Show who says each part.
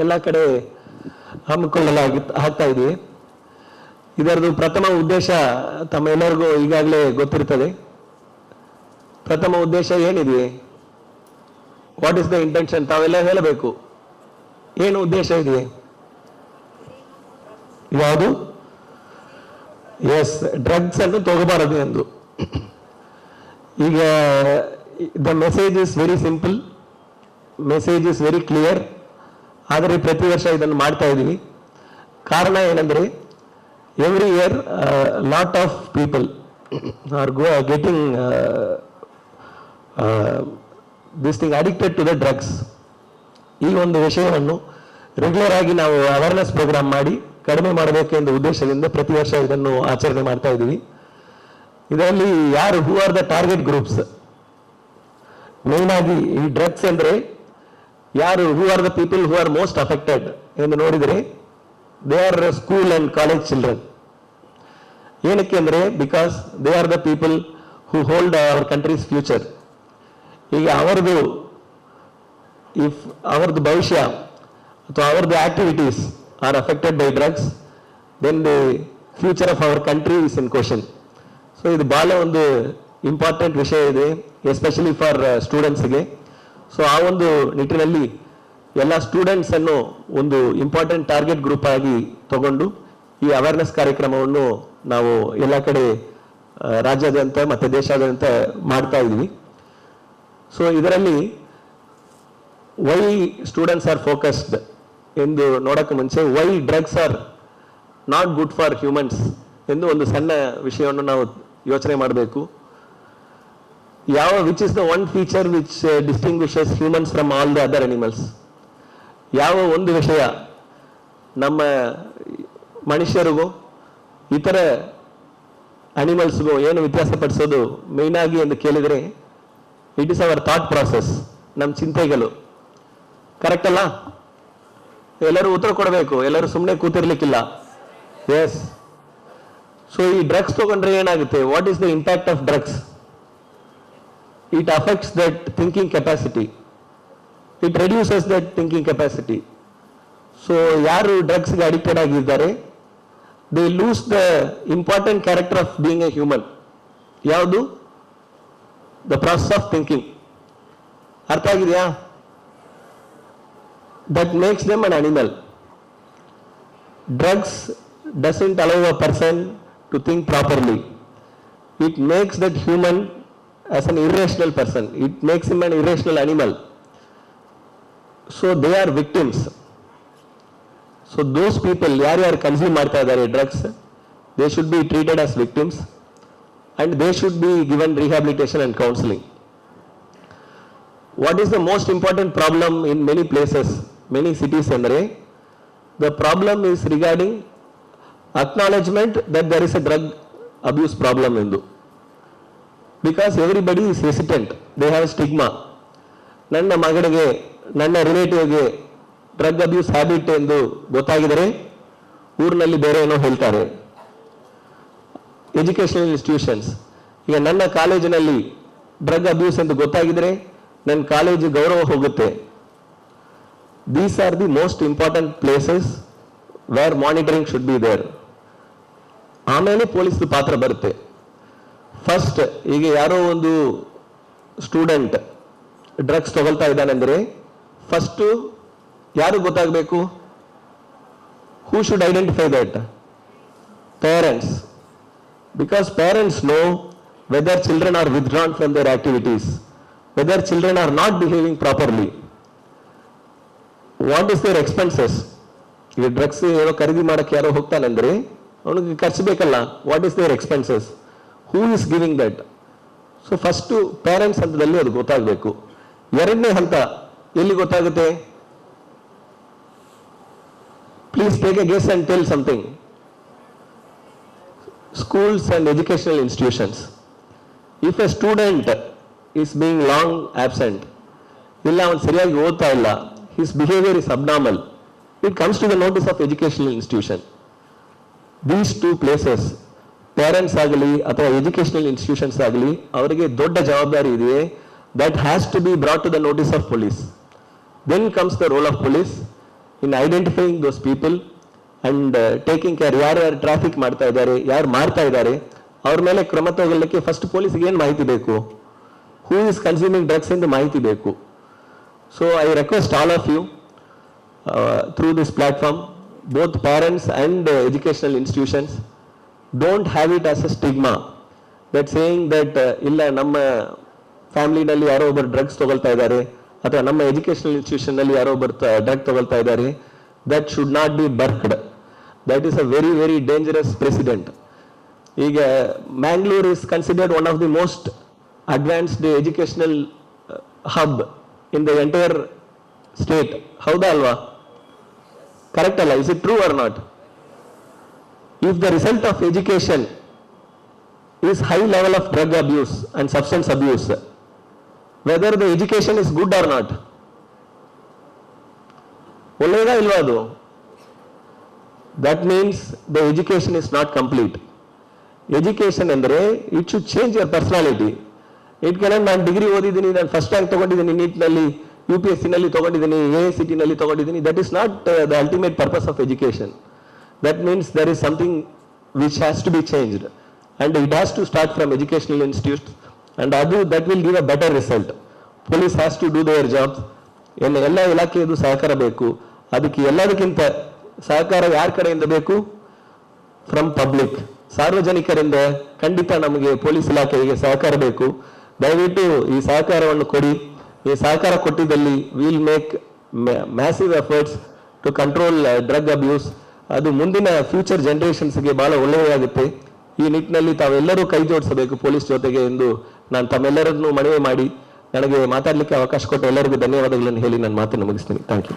Speaker 1: ಎಲ್ಲ ಕಡೆ ಹಮ್ಮಿಕೊಳ್ಳಲಾಗಿ ಆಗ್ತಾ ಇದ್ವಿ. ಇದರದು ಪ್ರಥಮ ಉದ್ದೇಶ ತಮ್ಮ ಎಲ್ಲರಿಗೂ ಈಗಾಗಲೇ ಗೊತ್ತಿರ್ತದೆ. ಪ್ರಥಮ ಉದ್ದೇಶ ಏನಿದೆ? ವಾಟ್ ಇಸ್ ದ ಇಂಟೆನ್ಷನ್ ತಾವೆಲ್ಲ ಹೇಳಬೇಕು. ಏನು ಉದ್ದೇಶ ಇದೆ? ಯಾವುದು? ಎಸ್ ಡ್ರಗ್ಸ್ ಅನ್ನು ತಗೋಬಾರದು ಎಂದು ಈಗ the message is very simple message is very clear ಆದರೆ ಪ್ರತಿ ವರ್ಷ ಇದನ್ನು ಮಾಡ್ತಾ ಇದ್ದೀವಿ. ಕಾರಣ ಏನಂದರೆ every year lot of people are go getting this thing addicted to the drugs ಈ ಒಂದು ವಿಷಯವನ್ನು ರೆಗ್ಯುಲರ್ ಆಗಿ ನಾವು ಅವೇರ್ನೆಸ್ ಪ್ರೋಗ್ರಾಮ್ ಮಾಡಿ, ಕಡಿಮೆ ಮಾಡಬೇಕೆಂದು ಉದ್ದೇಶದಿಂದ ಪ್ರತಿ ವರ್ಷ ಇದನ್ನು ಆಚರಣೆ ಮಾಡ್ತಾ ಇದ್ದೀವಿ. ಇದರಲ್ಲಿ ಯಾರು who are the target groups main ಆಗಿ ಈ ಡ್ರಗ್ಸ್ ಅಂದ್ರೆ ಯಾರು who are the people who are most affected ಎಂದು ನೋಡಿದರೆ they are school and college children ಏನಕ್ಕೆ ಅಂದರೆ because they are the people who hold our countries future ಈಗ ಅವರದು ಇಫ್ ಅವ್ರದ್ದು ಭವಿಷ್ಯ ಅಥವಾ ಅವರದ್ದು activities are affected by drugs then the future of our country is in question so ಇದು ಬಹಳ ಒಂದು ಇಂಪಾರ್ಟೆಂಟ್ ವಿಷಯ ಇದೆ ಎಸ್ಪೆಷಲಿ ಫಾರ್ ಸ್ಟೂಡೆಂಟ್ಸ್ಗೆ ಸೊ ಆ ಒಂದು ನಿಟ್ಟಿನಲ್ಲಿ ಎಲ್ಲ ಸ್ಟೂಡೆಂಟ್ಸ್ ಅನ್ನು ಒಂದು ಇಂಪಾರ್ಟೆಂಟ್ ಟಾರ್ಗೆಟ್ ಗ್ರೂಪ್ ಆಗಿ ತಗೊಂಡು ಈ ಅವೇರ್ನೆಸ್ ಕಾರ್ಯಕ್ರಮವನ್ನು ನಾವು ಎಲ್ಲ ಕಡೆ ರಾಜ್ಯಾದ್ಯಂತ ಮತ್ತು ದೇಶಾದ್ಯಂತ ಮಾಡ್ತಾ ಇದ್ದೀವಿ. ಸೊ ಇದರಲ್ಲಿ ವೈ ಸ್ಟೂಡೆಂಟ್ಸ್ ಆರ್ ಫೋಕಸ್ಡ್ ಎಂದು ನೋಡೋಕ್ಕೆ ಮುಂಚೆ why drugs are not good for humans ಎಂದು ಒಂದು ಸಣ್ಣ ವಿಷಯವನ್ನು ನಾವು ಯೋಚನೆ ಮಾಡಬೇಕು. ಯಾವ which is the one feature which distinguishes humans from all the other animals ಯಾವ ಒಂದು ವಿಷಯ ನಮ್ಮ ಮನುಷ್ಯರಿಗೂ, ಇತರ ಅನಿಮಲ್ಸ್ಗೂ ಏನು ವ್ಯತ್ಯಾಸಪಡಿಸೋದು ಮೇನ್ ಆಗಿ ಎಂದು ಕೇಳಿದರೆ it is our thought process ನಮ್ಮ ಚಿಂತೆಗಳು. ಕರೆಕ್ಟ್ ಅಲ್ಲ? ಎಲ್ಲರೂ ಉತ್ತರ ಕೊಡಬೇಕು, ಎಲ್ಲರೂ ಸುಮ್ಮನೆ ಕೂತಿರ್ಲಿಕ್ಕಿಲ್ಲ. ಎಸ್ ಸೊ ಈ ಡ್ರಗ್ಸ್ ತಗೊಂಡ್ರೆ ಏನಾಗುತ್ತೆ? What is the impact of drugs it affects that thinking capacity it reduces that thinking capacity so ಯಾರು ಡ್ರಗ್ಸ್ಗೆ ಅಡಿಕ್ಟೆಡ್ ಆಗಿದ್ದಾರೆ. They lose the important character of being a human ಯಾವುದು? ದ ಪ್ರಾಸೆಸ್ ಆಫ್ ಥಿಂಕಿಂಗ್ ಅರ್ಥ ಆಗಿದೆಯಾ? That makes them an animal drugs doesn't allow a person to think properly it makes that human as an irrational person it makes him an irrational animal so they are victims so those people ಯಾರ್ಯಾರು consume ಮಾಡ್ತಾ ಇದ್ದಾರೆ drugs they should be treated as victims and they should be given rehabilitation and counselling what is the most important problem in many places many cities ಅಂದರೆ the problem is regarding acknowledgement that there is a drug abuse problem ಎಂದು. Because everybody is hesitant they have stigma ನನ್ನ ಮಗನಿಗೆ ನನ್ನ ರಿಲೇಟಿವ್ಗೆ drug abuse habit ಎಂದು ಗೊತ್ತಾಗಿದರೆ ಊರಿನಲ್ಲಿ ಬೇರೆ ಏನೋ ಹೇಳ್ತಾರೆ. ಎಜುಕೇಶನಲ್ ಇನ್ಸ್ಟಿಟ್ಯೂಷನ್ಸ್ ಈಗ ನನ್ನ ಕಾಲೇಜಿನಲ್ಲಿ ಡ್ರಗ್ ಅಬ್ಯೂಸ್ ಎಂದು ಗೊತ್ತಾಗಿದರೆ ನನ್ನ ಕಾಲೇಜು ಗೌರವ ಹೋಗುತ್ತೆ. These are the most important places where monitoring should be there ಆಮೇಲೆ ಪೊಲೀಸ್ ಪಾತ್ರ ಬರುತ್ತೆ. ಫಸ್ಟ್ ಈಗ ಯಾರೋ ಒಂದು ಸ್ಟೂಡೆಂಟ್ ಡ್ರಗ್ಸ್ ತಗೊಳ್ತಾ ಇದ್ದಾನೆಂದರೆ ಫಸ್ಟು ಯಾರು ಗೊತ್ತಾಗಬೇಕು? Who should identify that parents because parents know whether children are withdrawn from their activities whether children are not behaving properly what is their expenses ಈಗ ಡ್ರಗ್ಸ್ ಏನೋ ಖರೀದಿ ಮಾಡೋಕ್ಕೆ ಯಾರೋ ಹೋಗ್ತಾನಂದ್ರೆ, ಅವನಿಗೆ ಖರ್ಚು ಬೇಕಲ್ಲ. What is their expenses who is giving that so first parents ಹಂತದಲ್ಲಿ ಅದು ಗೊತ್ತಾಗಬೇಕು. ಎರಡನೇ ಹಂತ, ಎಲ್ಲಿ ಗೊತ್ತಾಗುತ್ತೆ? Please take a guess and tell something schools and educational institutions if a student is being long absent ಇಲ್ಲ, ಅವನು ಸರಿಯಾಗಿ ಓದ್ತಾ ಇಲ್ಲ his behaviour is abnormal it comes to the notice of educational institution these two places parents ಆಗಲಿ ಅಥವಾ educational institutions ಆಗಲಿ, ಅವರಿಗೆ ದೊಡ್ಡ ಜವಾಬ್ದಾರಿ ಇದೆ that has to be brought to the notice of police then comes the role of police in identifying those people and taking care ಯಾರ್ಯಾರು traffic ಮಾಡ್ತಾ ಇದ್ದಾರೆ, ಯಾರು ಮಾಡ್ತಾ ಇದ್ದಾರೆ, ಅವ್ರ ಮೇಲೆ ಕ್ರಮ ತಗೊಳ್ಳಲಿಕ್ಕೆ ಫಸ್ಟ್ ಪೊಲೀಸ್ಗೆ ಏನು ಮಾಹಿತಿ ಬೇಕು? ಹೂ ಈಸ್ ಕನ್ಸ್ಯೂಮಿಂಗ್ ಡ್ರಗ್ಸ್ ಎಂದು ಮಾಹಿತಿ ಬೇಕು. So I request all of you through this platform both parents and educational institutions don't have it as a stigma that saying that ಇಲ್ಲ, ನಮ್ಮ ಫ್ಯಾಮಿಲಿನಲ್ಲಿ ಯಾರೋ ಒಬ್ಬರು ಡ್ರಗ್ಸ್ ತಗೊಳ್ತಾ ಇದ್ದಾರೆ, ಅಥವಾ ನಮ್ಮ ಎಜುಕೇಶನಲ್ ಇನ್ಸ್ಟಿಟ್ಯೂಷನ್ನಲ್ಲಿ ಯಾರೋ ಒಬ್ಬರು ಡ್ರಗ್ ತಗೊಳ್ತಾ ಇದ್ದಾರೆ that should not be burked that is a very very dangerous precedent ಈಗ Mangalore is considered one of the most advanced educational hub in the entire state ಹೌದಾ ಅಲ್ವಾ? ಕರೆಕ್ಟ್ ಅಲ್ಲ? Is it true or not if the result of education is high level of drug abuse and substance abuse, whether the education is good or not, ಒಳ್ಳೆಯದಾ ಇಲ್ವಾ ಅದು? That means the education is not complete education ಅಂದರೆ it should change your personality it can ನಾನು degree ಓದಿದ್ದೀನಿ ನಾನು first rank ತಗೊಂಡಿದ್ದೀನಿ ನೀಟ್ನಲ್ಲಿ U P S ಸಿನಲ್ಲಿ ತಗೊಂಡಿದ್ದೀನಿ ಎ ಎಸ್ ಸಿ ಟಿನಲ್ಲಿ ತಗೊಂಡಿದ್ದೀನಿ. That is not the ultimate purpose of education that means there is something which has to be changed and it has to start from educational institutes and adu that will give a better result police has to do their jobs ಎಲ್ಲ ಎಲ್ಲ ಇಲಾಖೆಯದು ಸಹಕಾರ ಬೇಕು ಅದಕ್ಕೆ ಎಲ್ಲದಕ್ಕಿಂತ ಸಹಕಾರ ಯಾರ ಕಡೆಯಿಂದ ಬೇಕು ಫ್ರಮ್ ಪಬ್ಲಿಕ್ ಸಾರ್ವಜನಿಕರಿಂದ ಖಂಡಿತ ನಮಗೆ ಪೊಲೀಸ್ ಇಲಾಖೆಗೆ ಸಹಕಾರ ಬೇಕು ದಯವಿಟ್ಟು ಈ ಸಹಕಾರವನ್ನು ಕೊಡಿ ಈ ಸಹಕಾರ ಕೊಟ್ಟಿದ್ದಲ್ಲಿ will make massive efforts to control drug abuse ಅದು ಮುಂದಿನ ಫ್ಯೂಚರ್ ಜನರೇಷನ್ಸ್ಗೆ ಬಹಳ ಒಳ್ಳೆಯದಾಗುತ್ತೆ. ಈ ನಿಟ್ಟಿನಲ್ಲಿ ತಾವೆಲ್ಲರೂ ಕೈ ಜೋಡಿಸಬೇಕು ಪೊಲೀಸ್ ಜೊತೆಗೆ ಎಂದು ನಾನು ತಮ್ಮೆಲ್ಲರನ್ನು ಮನವಿ ಮಾಡಿ ನನಗೆ ಮಾತಾಡಲಿಕ್ಕೆ ಅವಕಾಶ ಕೊಟ್ಟ ಎಲ್ಲರಿಗೂ ಧನ್ಯವಾದಗಳನ್ನು ಹೇಳಿ ನನ್ನ ಮಾತನ್ನು ಮುಗಿಸ್ತೀನಿ. Thank you